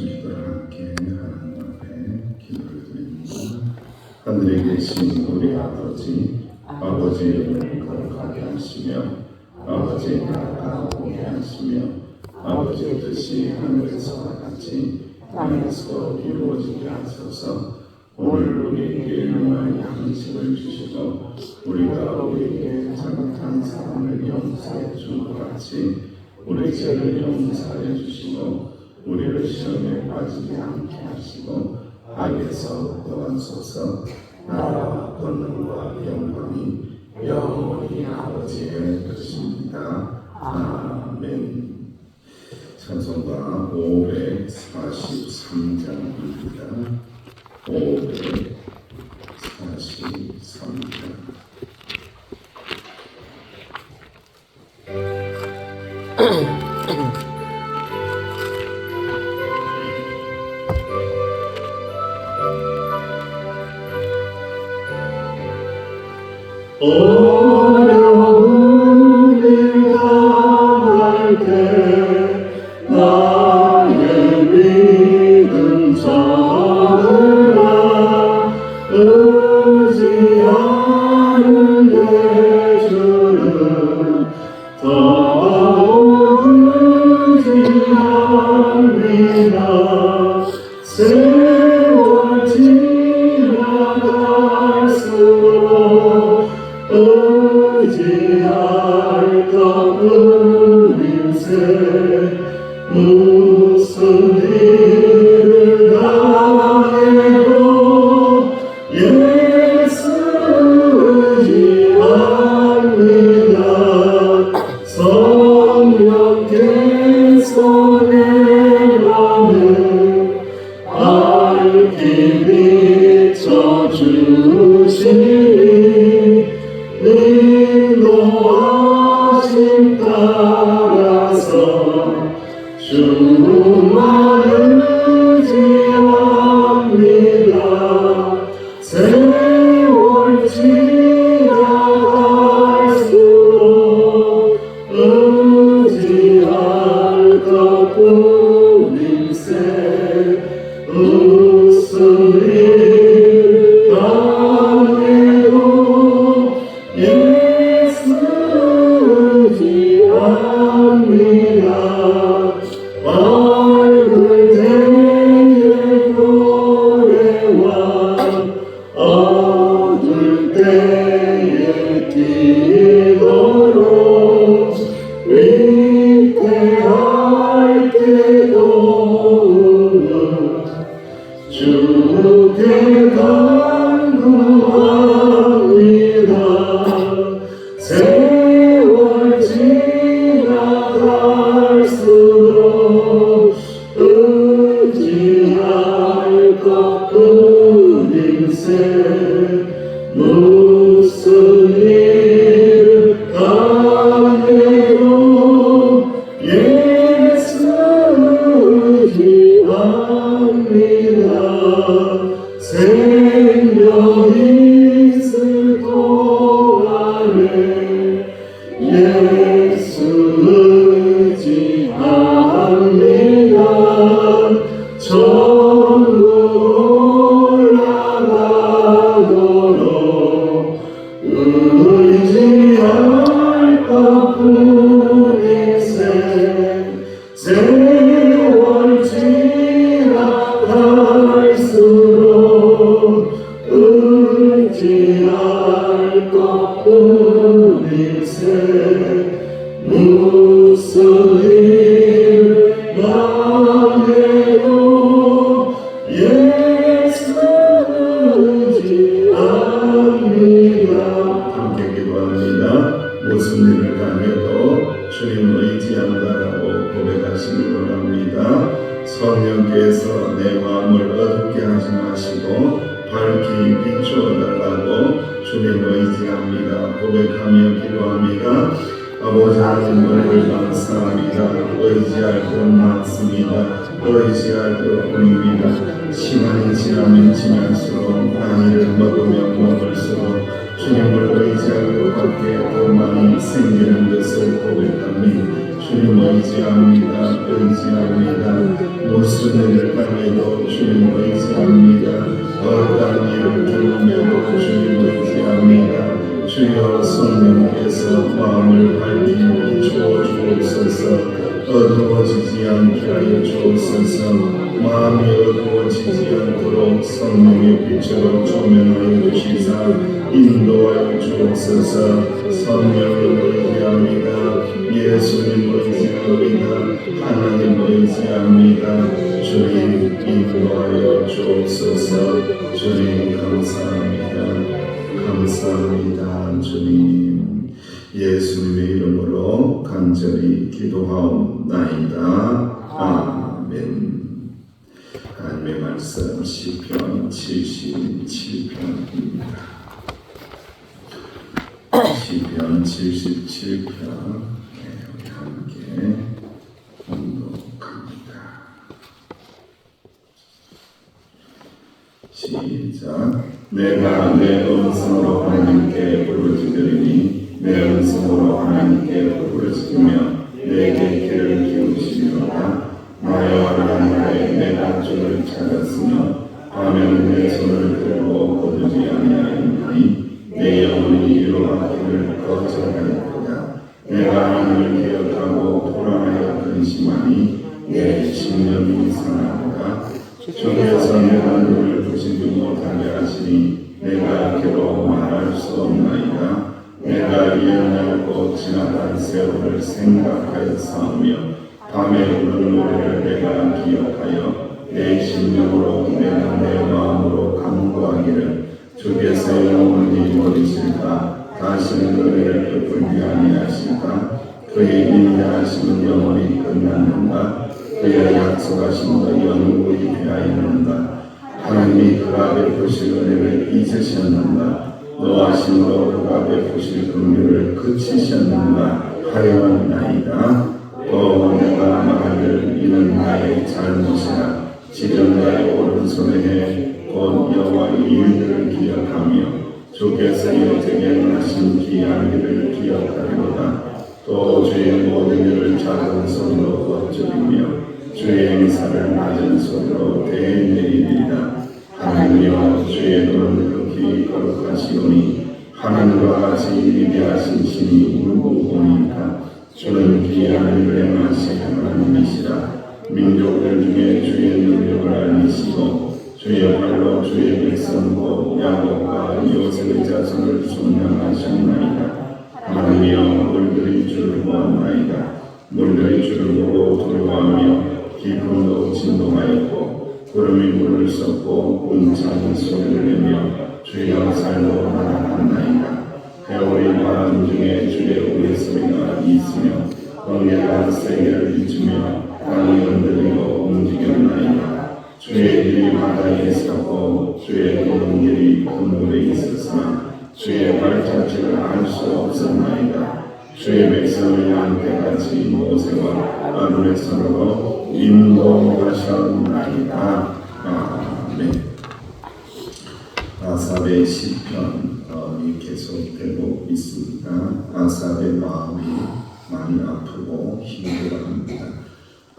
주님과 함께 하나님 앞에 기도를 드립니다. 하늘에 계신 우리 아버지, 아버지의 이름을 거룩하게 하시며 아버지의 나라가 오게 하시며 아버지의 뜻이 하늘에서 같이 땅에서 이루어지게 하소서 오늘 우리에게 영원한 양식을 주시고 우리가 우리에게 잘못한 사람을 용서해 준 것 같이 우리 죄를 용서해 주시고 우리를 시험에 빠지지 않게 하시고 악에서 구원소서 나라와 권능과 영광이 영원히 아버지의 뜻입니다. 아멘 찬송가 543장입니다. 543. 시간이 지날수록 하나님을 먹으며 먹을수록 주님을 의지하고 밖에 도망이 생기는 것을 고백하니 주님 의지합니다 의지합니다. 무슨 일을 당해도 주님 의지합니다. 어떤 일을 겪으며 주님 의지합니다. 주여 성령께서 마음을 밝히 주어 주옵소서. 어두워지지 않게 하여 주옵소서. 빛으로 조명하여 주시사. 인도하여 주옵소서. 성령을 의지합니다. 예수님 의지합니다. 하나님 의지합니다. 주님 인도하여 주옵소서. 주님 감사합니다. 감사합니다 주님. 예수님의 이름으로 간절히 기도하옵나이다. 아멘. 하나님의 말씀 시편 77편입니다. 시편 77편 네, 우리 함께 공독합니다. 시작. 내가 내 음성으로 하나님께 부르짖으리니 내 음성으로 하나님께 부르짖으며 내게 귀를 기울이시리로다 나여 하나님의 내가 주를 찾았으며 밤에는 내 손을 들고 거두지 아니하였나니 내 영혼이 이루어가기를 거절하였도다 내가 하나님을 기억하고 불안하여 근심하니 내 심령이 상하도다 주께서 내가 눈을 부시지 못하게 하시니 잘못이라 지정자의 오른손에 해곧 여호와의 일들을 기억하며 주께서 여태에 하신 귀한 일을 기억하리로다. 또 주의 모든 일을 작은 소리로 거두리며 주의 행사를 낮은 소리로 대내리리라. 하나님이여 주의 눈은 극히 거룩하시오니 하나님과 같이 위대하신 신이 울고 보니까 주는 귀한 일을 행하신 하나님이시라 민족들 중에 주의 능력을 알리시고 주의 발로 주의 백성 곧 야곱과 요셉의 자손을 순양하셨나이다. 하나님이여 물들이 주를 보았나이다. 물들이 주를 보고 두려워하며 깊음도 진동하였고 구름이 물을 썩고 움차는 소리를 내며 주여 살로 나아갔나이다. 배월이 바람 중에 주의 우레소리가 있으며 번개가 세계를 비추며 땅이 흔들리고 움직였나이다 주의 길이 바다에 있었고 주의 도는 길이 큰 물에 있었으나 주의 발자취를 알 수 없었나이다 주의 백성을 양떼같이 모세와 아론의 손으로 인도하셨나이다 아멘 아삽의 시편 어, 이 계속되고 있습니다. 아삽의 마음이 많이 아프고 힘들어합니다.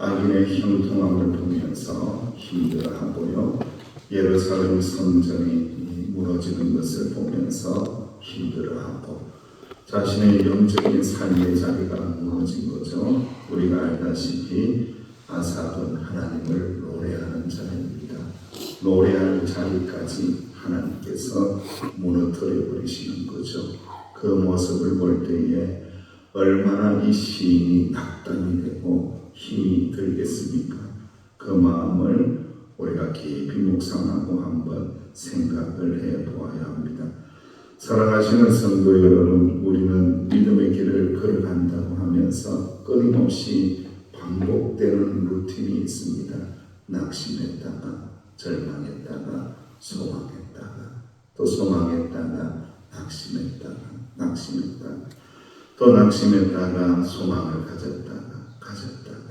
악인의 형통함을 보면서 힘들어하고요. 예루살렘 성전이 무너지는 것을 보면서 힘들어하고 자신의 영적인 삶의 자리가 무너진 거죠. 우리가 알다시피 아삽은 하나님을 노래하는 자입니다. 노래할 자리까지 하나님께서 무너뜨려 버리시는 거죠. 그 모습을 볼 때에 얼마나 이 시인이 낙담이 되고 힘이 들겠습니까? 그 마음을 우리가 깊이 묵상하고 한번 생각을 해 보아야 합니다. 사랑하시는 성도 여러분, 우리는 믿음의 길을 걸어간다고 하면서 끊임없이 반복되는 루틴이 있습니다. 낙심했다가 절망했다가 소망했다가 또 소망했다가 낙심했다가 낙심했다가 또 낙심했다가 소망을 가졌다가 가졌다가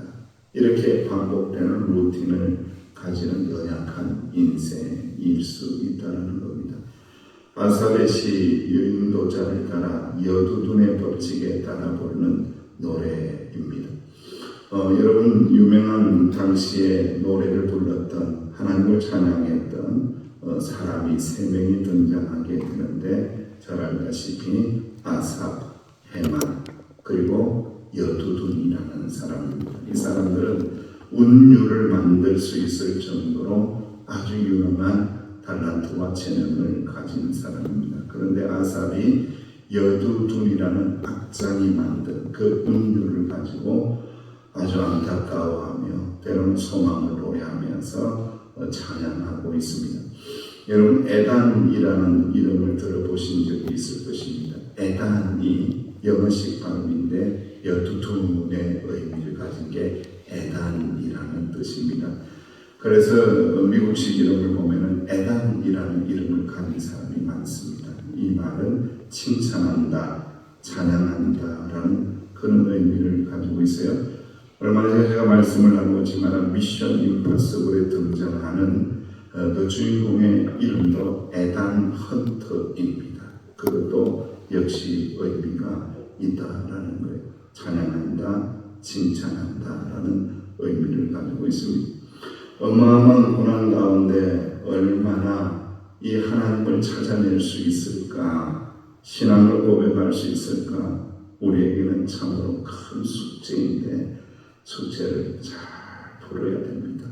이렇게 반복되는 루틴을 가지는 연약한 인생일 수 있다는 겁니다. 아사베 시 유인도자를 따라 여두둔의 법칙에 따라 부르는 노래입니다. 어, 여러분 유명한 당시에 노래를 불렀던 하나님을 찬양했던 어, 사람이 세 명이 등장하게 되는데 잘 알다시피 아삽, 해만 그리고 여두둔이라는 사람입니다. 이 사람들은 운율을 만들 수 있을 정도로 아주 유명한 달란트와 재능을 가진 사람입니다. 그런데 아삽이 여두둔이라는 악장이 만든 그 운율을 가지고 아주 안타까워하며 때로는 소망을 노래하면서 어, 찬양하고 있습니다. 여러분 에단이라는 이름을 들어보신 적이 있을 것입니다. 에단이 영어식 발음인데 여두둔의 의미를 가진 게 에단이라는 뜻입니다. 그래서 미국식 이름을 보면은 에단이라는 이름을 가진 사람이 많습니다. 이 말은 칭찬한다, 찬양한다라는 그런 의미를 가지고 있어요. 얼마 전에 제가 말씀을 나누었지만 미션 임파서블에 등장하는 어, 그 주인공의 이름도 에단 헌터입니다. 그것도 역시 의미가 있다라는 거예요. 찬양한다, 칭찬한다 라는 의미를 가지고 있습니다. 어마어마한 고난 가운데 얼마나 이 하나님을 찾아낼 수 있을까, 신앙을 고백할 수 있을까, 우리에게는 참으로 큰 숙제인데 숙제를 잘 풀어야 됩니다.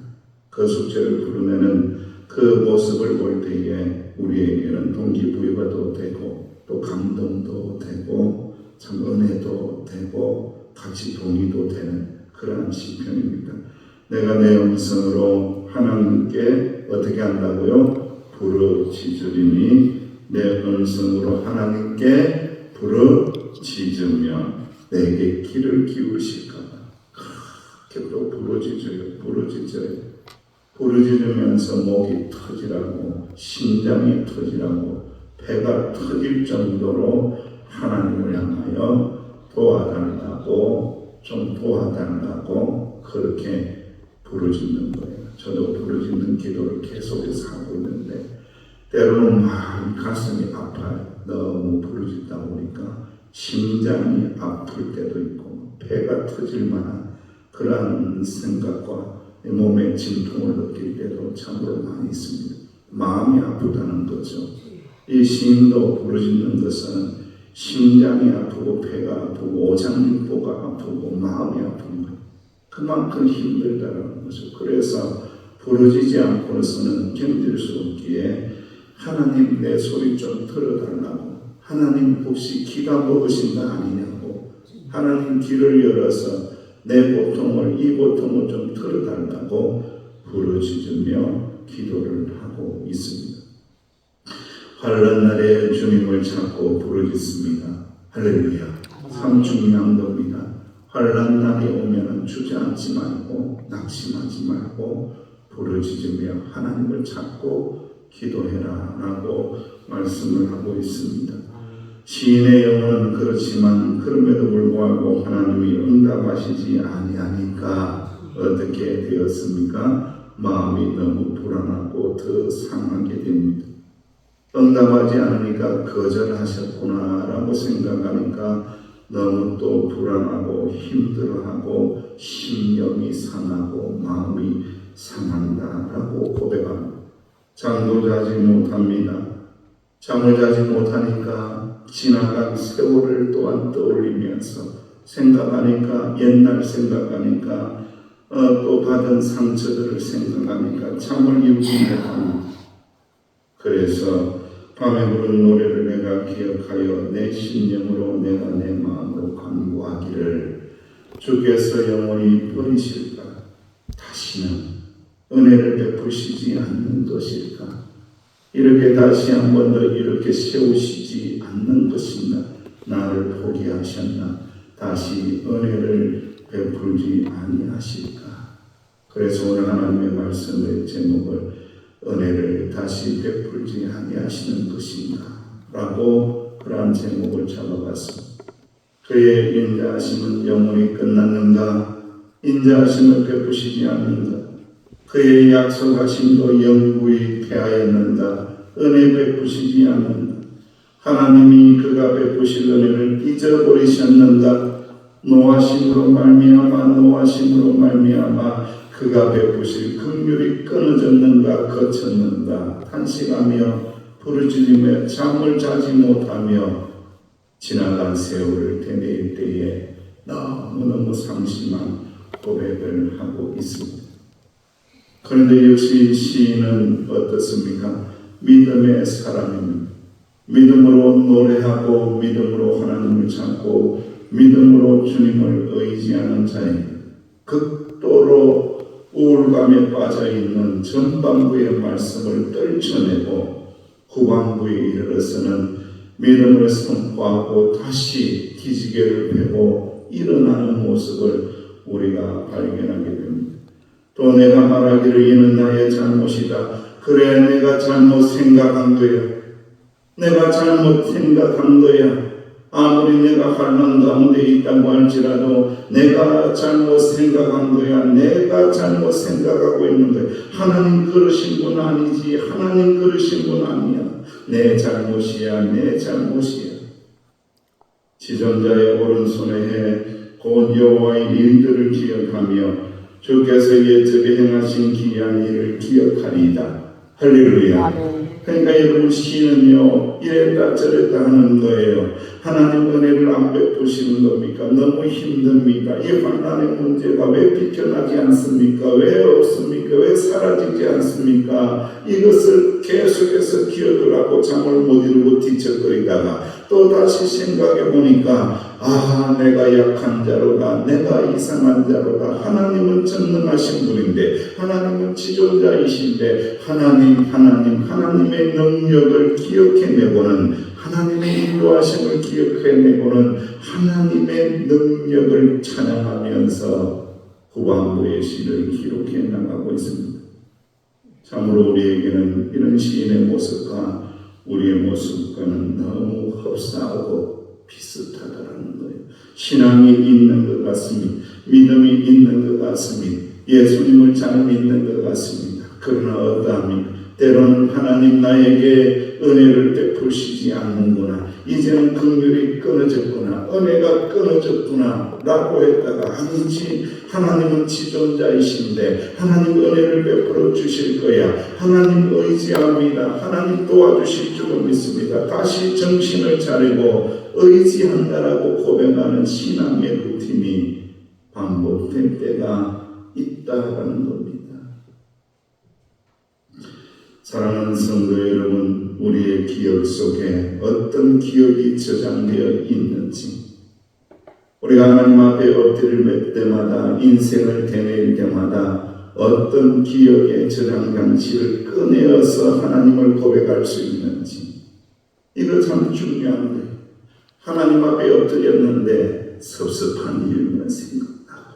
그 숙제를 풀어내는 그 모습을 볼 때에 우리에게는 동기부여가 되고 또 감동도 되고 참 은혜도 되고 같이 동의도 되는 그러한 시편입니다. 내가 내 음성으로 하나님께 어떻게 한다고요? 부르짖으리니 내 음성으로 하나님께 부르짖으며 내게 귀를 기울실까 그렇게 또 부르짖어요 부르짖어요 부르짖으면서 목이 터지라고 심장이 터지라고 배가 터질 정도로 하나님을 향하여 도와달라고 좀 도와달라고 그렇게 부르짖는 거예요. 저도 부르짖는 기도를 계속해서 하고 있는데 때로는 마음 가슴이 아파요. 너무 부르짖다 보니까 심장이 아플 때도 있고 배가 터질 만한 그러한 생각과 몸의 진통을 느낄 때도 참으로 많이 있습니다. 마음이 아프다는 거죠. 이 시인도 부르짖는 것은 심장이 아프고 배가 아프고 오장육부가 아프고 마음이 아픈 거예요. 그만큼 힘들다는 거죠. 그래서 부르짖지 않고서는 견딜 수 없기에 하나님 내 소리 좀 들어달라고 하나님 혹시 기가 먹으신 거 아니냐고 하나님 길을 열어서 내 고통을 이 고통을 좀 들어달라고 부르짖으며 기도를 하고 있습니다. 환란 날에 주님을 찾고 부르짖습니다. 할렐루야. 참 중요한 겁니다. 환란 날이 오면은 주저앉지 말고 낙심하지 말고 부르짖으며 하나님을 찾고 기도해라 라고 말씀을 하고 있습니다. 시인의 영혼은 그렇지만 그럼에도 불구하고 하나님이 응답하시지 아니하니까 어떻게 되었습니까? 마음이 너무 불안하고 더 상하게 됩니다. 응답하지 않으니까 거절하셨구나라고 생각하니까 너무 또 불안하고 힘들어하고 심령이 상하고 마음이 상한다라고 고백합니다. 잠도 자지 못합니다. 잠을 자지 못하니까 지나간 세월을 또한 떠올리면서 생각하니까 옛날 생각하니까 어, 또 받은 상처들을 생각하니까 잠을 이루지 못합니다. 그래서 밤에 부른 노래를 내가 기억하여 내 심령으로 내가 내 마음으로 간구하기를 주께서 영원히 버리실까? 다시는 은혜를 베푸시지 않는 것일까? 이렇게 다시 한 번 더 이렇게 세우시지 않는 것인가? 나를 포기하셨나? 다시 은혜를 베풀지 아니하실까? 그래서 오늘 하나님의 말씀의 제목을 은혜를 다시 베풀지 아니하시는 것인가 라고 그러한 제목을 잡아봤습니다. 그의 인자하심은 영원히 끝났는가? 인자하심을 베푸시지 않는가 그의 약속하심도 영구히 패하였는가? 은혜 베푸시지 않는가 하나님이 그가 베푸실 은혜를 잊어버리셨는가? 노하심으로 말미암아 노하심으로 말미암아 그가 베푸실 긍휼이 끊어졌는가 거쳤는가 탄식하며 부르짖으며 잠을 자지 못하며 지나간 세월을 되뇌일 때에 너무너무 상심한 고백을 하고 있습니다. 그런데 역시 시인은 어떻습니까? 믿음의 사람입니다. 믿음으로 노래하고 믿음으로 하나님을 찾고 믿음으로 주님을 의지하는 자입니다. 극도로 우울감에 빠져 있는 전반부의 말씀을 떨쳐내고 후반부에 이르러서는 믿음을 선포하고 다시 기지개를 펴고 일어나는 모습을 우리가 발견하게 됩니다. 또 내가 말하기를 이는 나의 잘못이다. 그래 내가 잘못 생각한 거야. 내가 잘못 생각한 거야. 아무리 내가 환란 가운데 있다고 할지라도 내가 잘못 생각한 거야. 내가 잘못 생각하고 있는 거야. 하나님 그러신 분 아니지. 하나님 그러신 분 아니야. 내 잘못이야. 내 잘못이야. 지존자의 오른손에 해 곧 여호와의 일들을 기억하며 주께서 예적에 행하신 기이한 일을 기억하리이다. 할렐루야. 아멘. 그러니까 여러분 시는요 이랬다 저랬다 하는 거예요. 하나님 은혜를 안 베푸시는 겁니까? 너무 힘듭니다. 이 환란의 문제가 왜 비켜나지 않습니까? 왜 없습니까? 왜 사라지지 않습니까? 이것을 계속해서 기억을 하고 잠을 못 이루고 뒤척거리다가 또 다시 생각해 보니까 아 내가 약한 자로다 내가 이상한 자로다 하나님은 전능하신 분인데 하나님은 지존자이신데 하나님 하나님 하나님의 능력을 기억해내고는 하나님의 인도하심을 기억해내고는 하나님의 능력을 찬양하면서 후반부의 시를 기록해 나가고 있습니다. 참으로 우리에게는 이런 시인의 모습과 우리의 모습과는 너무 흡사하고 비슷하다라는 거예요. 신앙이 있는 것 같습니다. 믿음이 있는 것 같습니다. 예수님을 잘 믿는 것 같습니다. 그러나 어떠합니까? 때로는 하나님 나에게 은혜를 베푸시지 않는구나. 이제는 긍휼이 끊어졌구나. 은혜가 끊어졌구나. 라고 했다가 아니지. 하나님은 지존자이신데 하나님 은혜를 베풀어 주실 거야. 하나님 의지합니다. 하나님 도와주실 줄을 믿습니다. 다시 정신을 차리고 의지한다라고 고백하는 신앙의 루틴이 반복될 때가 있다라는 겁니다. 사랑하는 성도 여러분, 우리의 기억 속에 어떤 기억이 저장되어 있는지, 우리가 하나님 앞에 엎드릴 몇 때마다 인생을 되뇌일 때마다 어떤 기억의 저장 장치를 꺼내어서 하나님을 고백할 수 있는지, 이거 참 중요한 거예요. 하나님 앞에 엎드렸는데 섭섭한 일만 생각나고,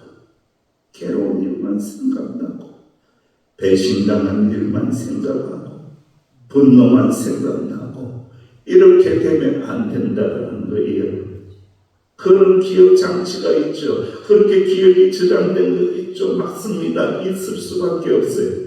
괴로운 일만 생각나고, 배신당한 일만 생각하고 분노만 생각나고 이렇게 되면 안 된다는 거예요. 그런 기억 장치가 있죠. 그렇게 기억이 저장된 거 있죠. 맞습니다. 있을 수밖에 없어요.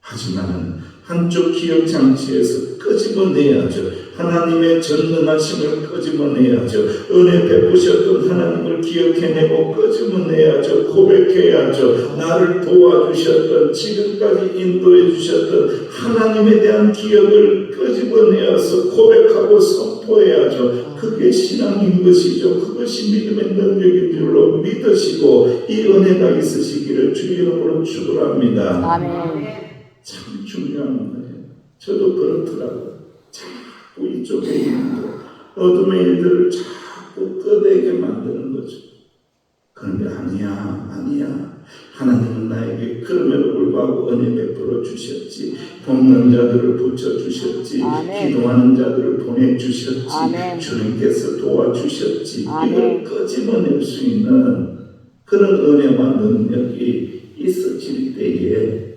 하지만 한쪽 기억 장치에서 끄집어내야죠. 하나님의 전능하심을 끄집어내야죠. 은혜 베푸셨던 하나님을 기억해내고 끄집어내야죠. 고백해야죠. 나를 도와주셨던 지금까지 인도해 주셨던 하나님에 대한 기억을 끄집어내어서 고백하고 선포해야죠. 그게 신앙인 것이죠. 그것이 믿음의 능력인 줄로 믿으시고 이 은혜가 있으시기를 주 이름으로 축원합니다. 아멘. 참 중요한 거예요. 저도 그렇더라고요. 자꾸 이쪽에 있는 거, 어둠의 일들을 자꾸 끄대게 만드는 거죠. 그런데 아니야, 아니야. 하나님은 나에게 그럼에도 불구하고 은혜 베풀어 주셨지. 돕는 자들을 붙여 주셨지. 기도하는 자들을 보내 주셨지. 주님께서 도와주셨지. 이걸 끄집어낼 수 있는 그런 은혜와 능력이 있어질 때에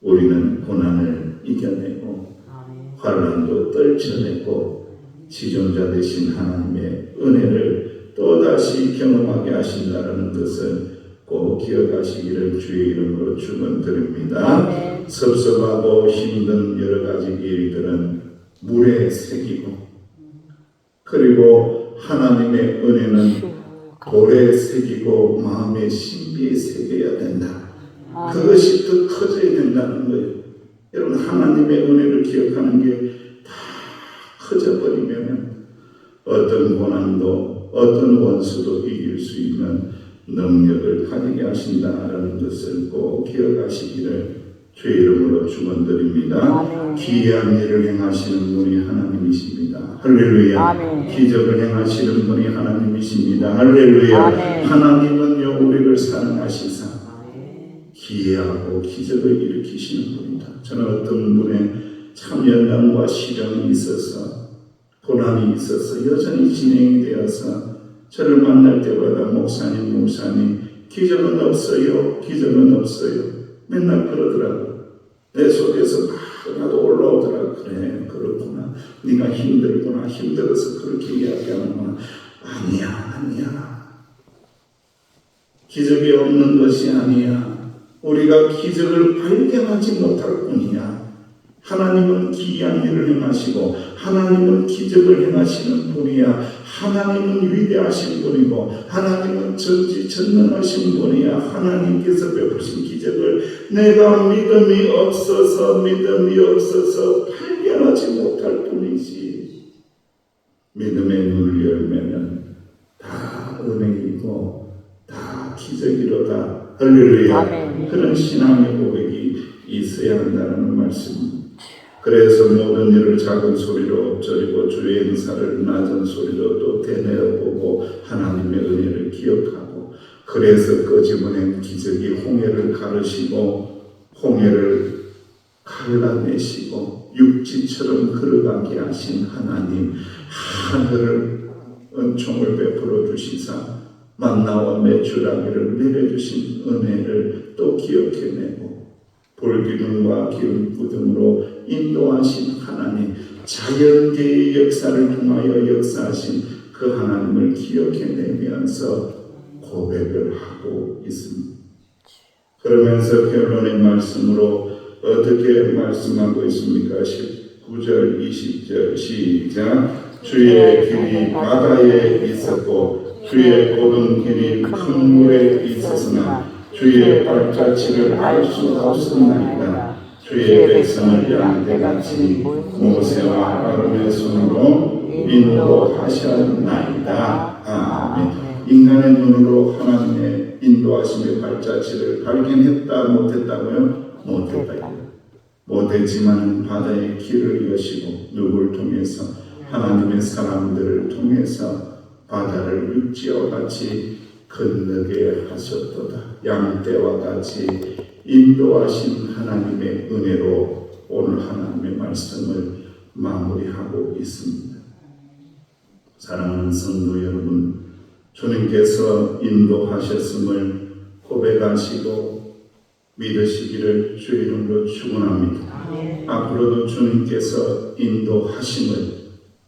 우리는 고난을 이겨내고 아멘. 환란도 떨쳐내고 지존자 되신 하나님의 은혜를 또다시 경험하게 하신다는 것을 꼭 기억하시기를 주의 이름으로 축원드립니다. 아멘. 섭섭하고 힘든 여러 가지 일들은 물에 새기고 그리고 하나님의 은혜는 돌에 새기고 마음의 신비에 새겨야 된다. 그것이 더 커져야 된다는 거예요. 여러분 하나님의 은혜를 기억하는 게 다 커져버리면 어떤 고난도 어떤 원수도 이길 수 있는 능력을 가지게 하신다라는 것을 꼭 기억하시기를 주의 이름으로 축원드립니다. 아멘. 기이한 일을 행하시는 분이 하나님이십니다. 할렐루야. 아멘. 기적을 행하시는 분이 하나님이십니다. 할렐루야. 아멘. 하나님은요 우리를 사랑하시사 기이하고 기적을 일으키시는 분이다. 저는 어떤 분의 참 연단과 시련이 있어서 고난이 있어서 여전히 진행이 되어서 저를 만날 때마다 목사님 목사님 기적은 없어요 기적은 없어요. 맨날 그러더라고. 내 속에서 막 나도 올라오더라고. 그래 그렇구나. 네가 힘들구나. 힘들어서 그렇게 이야기하는구나. 아니야 아니야. 기적이 없는 것이 아니야 우리가 기적을 발견하지 못할 뿐이야 하나님은 기이한 일을 행하시고 하나님은 기적을 행하시는 분이야. 하나님은 위대하신 분이고 하나님은 전지전능하신 분이야. 하나님께서 베푸신 기적을 내가 믿음이 없어서 믿음이 없어서 발견하지 못할 뿐이지. 믿음의 눈을 열면은 다 은혜이고 다 기적이로다. 할렐루야. 아멘. 그런 신앙의 고백이 있어야 한다는 말씀입니다. 그래서 모든 일을 작은 소리로 엎드리고 주의 행사를 낮은 소리로 또 되뇌어 보고 하나님의 은혜를 기억하고 그래서 끄집어낸 기적이 홍해를 가르시고 홍해를 갈라내시고 육지처럼 걸어가게 하신 하나님 하늘을 은총을 베풀어 주시사 만나와 매출하기를 내려주신 은혜를 또 기억해내고 불기둥과 기름 부등으로 인도하신 하나님, 자연계의 역사를 통하여 역사하신 그 하나님을 기억해내면서 고백을 하고 있습니다. 그러면서 결론의 말씀으로 어떻게 말씀하고 있습니까? 19절, 20절 시작. 주의 길이 바다에 있었고 주의 고든 길이 큰 물에 있었으나 주의 발자취를 알 수 없었나이다. 주의 백성을 양떼같이 모세와 아론의 손으로 인도하셨나이다. 아멘. 인간의 눈으로 하나님의 인도하심의 발자취를 발견했다 못했다고요? 못했다. 못했지만 바다의 길을 여시고 누구를 통해서 하나님의 사람들을 통해서 바다를 육지와 같이 건너게 하셨도다. 양떼와 같이 인도하신 하나님의 은혜로 오늘 하나님의 말씀을 마무리하고 있습니다. 사랑하는 성도 여러분, 주님께서 인도하셨음을 고백하시고 믿으시기를 주의 이름으로 축원합니다. 앞으로도 주님께서 인도하심을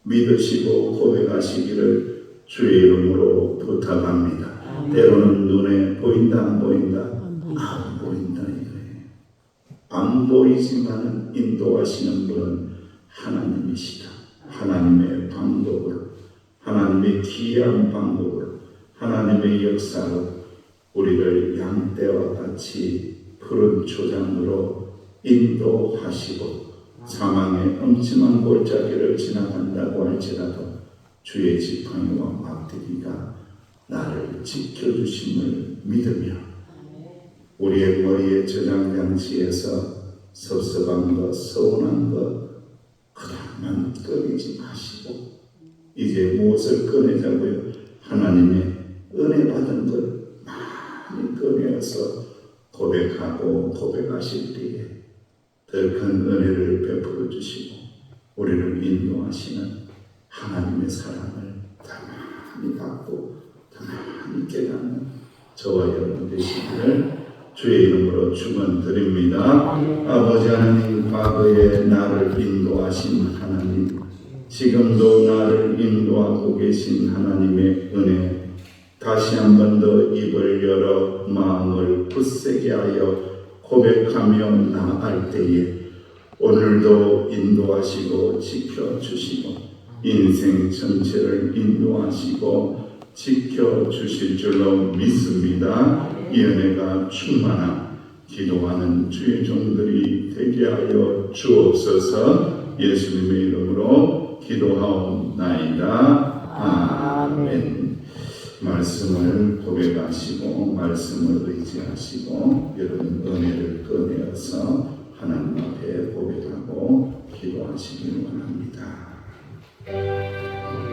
믿으시고 고백하시기를 주의 이름으로 부탁합니다. 때로는 눈에 보인다 안 보인다 안 보인다 이거예요. 안 보이지만 인도하시는 분은 하나님이시다. 하나님의 방법으로 하나님의 기이한 방법으로 하나님의 역사로 우리를 양떼와 같이 푸른 초장으로 인도하시고 사망의 엄침한 골짜기를 지나간다고 할지라도 주의 지팡이와 막대기가 나를 지켜주심을 믿으며 우리의 머리에 저장 장치에서 섭섭한 것, 서운한 것 그다음만 꺼내지 마시고 이제 무엇을 꺼내자고요? 하나님의 은혜 받은 것 많이 꺼내어서 고백하고 고백하실 때에 더 큰 은혜를 베풀어 주시고 우리를 인도하시는 하나님의 사랑을 가만히 받고 가만히 깨닫는 저와 여러분 되시기를 주의 이름으로 축원드립니다. 아버지 하나님 과거에 나를 인도하신 하나님 지금도 나를 인도하고 계신 하나님의 은혜 다시 한 번 더 입을 열어 마음을 굳세게 하여 고백하며 나아갈 때에 오늘도 인도하시고 지켜주시고 인생 전체를 인도하시고 지켜주실 줄로 믿습니다. 이 은혜가 충만한 기도하는 주의 종들이 되게 하여 주옵소서 예수님의 이름으로 기도하옵나이다. 아멘. 말씀을 고백하시고 말씀을 의지하시고 여러분 은혜를 꺼내어서 하나님 앞에 고백하고 기도하시길 원합니다. Amém.